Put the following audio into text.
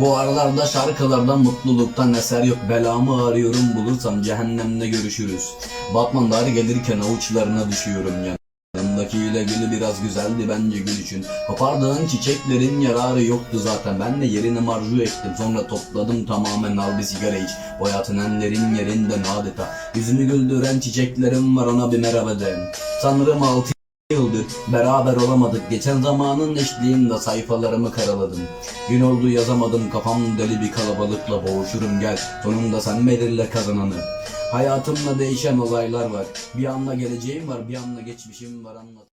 Bu aralarda şarkılardan mutluluktan eser yok. Belamı arıyorum bulursam cehennemde görüşürüz. Batmanlar gelirken avuçlarına düşüyorum yani Yanındakiyle gülü biraz güzeldi bence gülüşün Kopardığın çiçeklerin yararı yoktu zaten. Ben de yerine marju ettim. Sonra topladım tamamen. Al bir sigara iç. Bu hayatın en derin yerinden adeta. Yüzünü güldüren çiçeklerim var ona bir merhaba de. Sanırım altı yıldır beraber olamadık. Geçen zamanın eşliğinde sayfalarımı karaladım. Gün oldu yazamadım. Kafam deli bir kalabalıkla boğuşurum. Gel Sonunda sen belirle kazananı. Hayatımda değişen olaylar var. Bir anda geleceğim var bir anda geçmişim var. Anlat